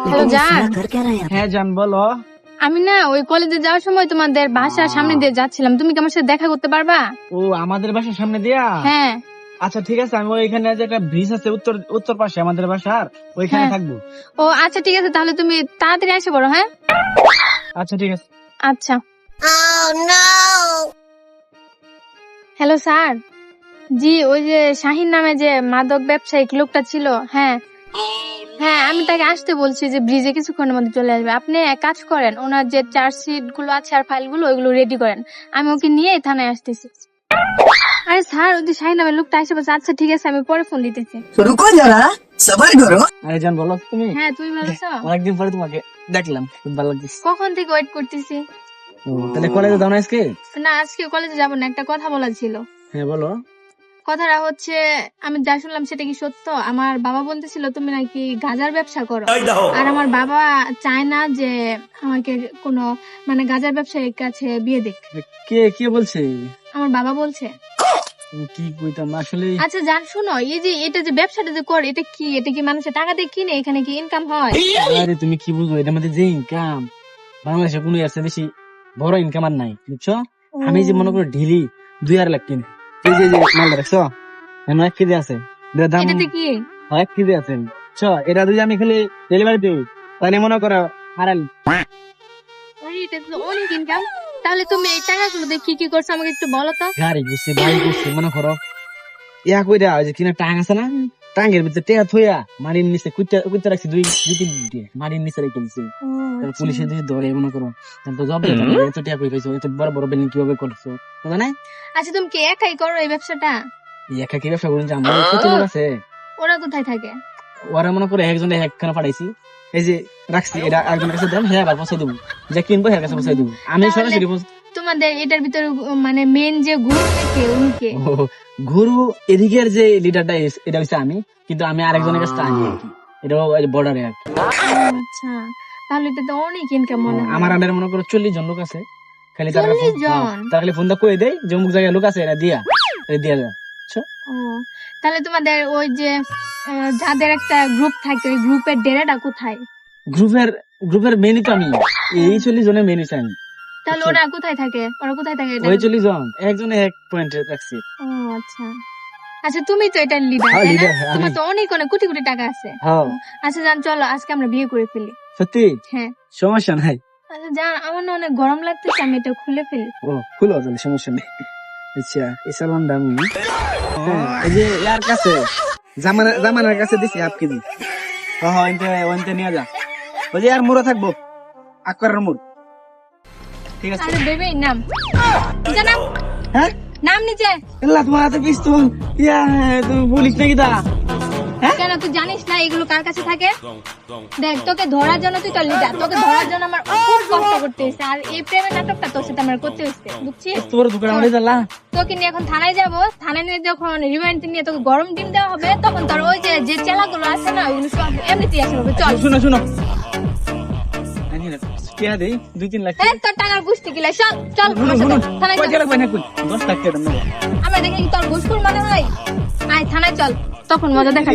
Hello জান হ্যাঁ জান বলো। আমি না ওই কলেজে যাওয়ার সময় তোমাদের বাসার সামনে দিয়ে যাচ্ছিলাম। তুমি কি আমার সাথে দেখা করতে পারবা? ও আমাদের বাসার সামনে দিয়া? হ্যাঁ। আচ্ছা ঠিক আছে আমি ওইখানে যে একটা ব্রিজ আছে উত্তর উত্তর পাশে আমাদের বাসার ওইখানে হ্যাঁ। থাকব। ও আচ্ছা ঠিক আছে তাহলে তুমি তাড়াতাড়ি এসে পড়ো হ্যাঁ? আচ্ছা ঠিক আছে। আচ্ছা। Hello sir. জি ওই যে শাহিন নামে যে মাদক ব্যবসায়িক লোকটা ছিল হ্যাঁ। হ্যাঁ আমি তাকে আসতে বলছি যে ব্রিজে কিছুক্ষণের মধ্যে চলে আসবে। আপনি এক কাজ করেন ওনার যে চার্জশিটগুলো আছে আর ফাইলগুলো ওইগুলো রেডি করেন। আমি ওকে নিয়ে থানায় আসতেছি। আরে স্যার ওই যে লোকটা আসে বলছে আচ্ছা ঠিক আছে আমি পরে ফোন দিতেছি। রুকো যারা করো আরে জান বলো তুমি? হ্যাঁ তুমি ভালো আছো অনেকদিন পরে তোমাকে দেখলাম খুব ভালো লাগছে। কখন থেকে ওয়েট করতেছি? তাহলে কলেজে যাও না আজকে? না আজকে কলেজে যাব না একটা কথা বলার ছিল। হ্যাঁ বলো। কথাটা হচ্ছে আমি যা শুনলাম সেটা কি সত্য? আমার বাবা বলতেছিল তুমি নাকি গাজার ব্যবসা করো? আর আমার বাবা চায় না যে আমাকে কোনো মানে গাজার ব্যবসায়ীর কাছে বিয়ে দিক। কে কে বলছে? আমার বাবা বলছে। কি কইতাম আসলে আচ্ছা জান শুনো এই যে এটা যে ব্যবসাটা যে করে এটা কি? এটা কি মানুষের টাকা দিয়ে কিনে এখানে কি ইনকাম হয়? আরে তুমি কি বুঝো এটার মধ্যে যে ইনকাম বাংলাদেশে কোনো আছে বেশি বড় ইনকাম আর নাই বুঝছ? আমি যে মনে করো ঢিলি দুই আর লাখ কিনে। এই যে যে মালটা দেখছ এমন এক কেজি আছে। এটার দাম এটাতে কি? হয় এক কেজি আছে। চ এটা যদি আমি খালি ডেলিভারি দিই তাহলে মনে করো আড়াই আরে, এটা তো অনেক ইনকাম তাহলে তুমি এই টাকাগুলো দিয়ে কি কি করছ আমাকে একটু বলো তো। গাড়ি গুছি বাড়ি গুছি মনে করো। ইয়া কইরা ওই যে কিনা টাকা আছে না? টাঙ্গের ভিতরে টেয়া থইয়া মাটির নিচে কুইতে কুইতে রাখছি দুই দুই তিন দিন দিয়ে। মাটির নিচে রেখে দিছি। তারপর পুলিশে দিয়ে ধরে মনে করো তারপর জব এত টাকা কই পাইছো এত বড় বড় বিল্ডিং কীভাবে করছ? বুঝা নাই? আচ্ছা তুমি কি একাই করো এই ব্যবসাটা? একা কি ব্যবসা করুন যে আমার কত লোক আছে? ওরা কোথায় থাকে? ওরা মনে করে একজন একখানে পাঠাইছি। এই যে রাখছি এটা একজনের কাছে দেন হ্যাঁ আবার পৌঁছে দেবো। যে কিনবো হ্যাঁ কাছে পৌঁছে দেবো। আমি সরাসরি তোমাদের এটার ভিতরে মানে মেন যে গ্রুপ গুরু এদিকের যে লিডারটা এটা হচ্ছে আমি কিন্তু আমি আরেকজনের কাছে আনি এটা বর্ডারে আচ্ছা তাহলে এটা তো অনেক ইনকাম মনে হয়। আমার আন্ডারে মনে করো চল্লিশ জন লোক আছে। খালি তার তার খালি ফোনটা কয়ে দেয় যে অমুক জায়গায় লোক আছে এটা দিয়া এটা দিয়া যায় তাহলে তোমাদের ওই যে যাদের একটা গ্রুপ থাকে ওই গ্রুপের ডেরাটা কোথায়? গ্রুপের গ্রুপের মেনই তো আমি এই চল্লিশ জনের মেনই আমি। তাহলে আচ্ছা। ওরা কোথায় থাকে? ওরা কোথায় থাকে ওই একজনে এক পয়েন্টে রাখছি ও আচ্ছা। আচ্ছা তুমি তো এটার লিডার হ্যাঁ, তাই না? হ্যাঁ, তোমার তো অনেক অনেক কোটি কোটি টাকা আছে। হ্যাঁ। আচ্ছা জান চলো আজকে আমরা বিয়ে করে ফেলি। সত্যি? হ্যাঁ। সমস্যা নাই। আচ্ছা জান আমার না অনেক গরম লাগতেছে আমি এটা খুলে ফেলি। ও খুলো তাহলে সমস্যা নেই। আচ্ছা এই এই যে ইয়ার কাছে জামানা জামানার কাছে দিছি হাফ কেজি। হ্যাঁ ওইটা ওইটা নিয়ে যা। ওই যে আর মুড়া থাকব আকরার মুড়। ঠিক আছে। আরে বেবি নাম। নিচে নাম? হ্যাঁ? নাম নিচে আল্লাহ তোমার হাতে পিস্তল। ইয়া তুমি পুলিশ নাকি দা হ্যাঁ? কেন তুই জানিস না এগুলো কার কাছে থাকে? দেখ তোকে ধরার জন্য তুই তোর লিডার তোকে ধরার জন্য আমার খুব কষ্ট করতে হয়েছে। আর এই প্রেমের নাটকটা তোর সাথে আমার করতে হয়েছে বুঝছিস? তোর দোকান আমাদের জ্বালা তোকে নিয়ে এখন থানায় যাব। থানায় নিয়ে যখন রিমান্ড নিয়ে তোকে গরম ডিম দেওয়া হবে তখন তোর ওই যে যে চেলাগুলো আছে না ওইগুলো সব এমনিতেই আসে হবে চল। শুনো শুনো। টিয়া দেই দুই তিন লাখ এই তোর টাকার গুষ্টি গিলা চল চল থানায় চল দশ লাখ টাকা আমরা দেখি তোর ঘুষখোর মনে হয়। আয় থানায় চল তখন মজা দেখা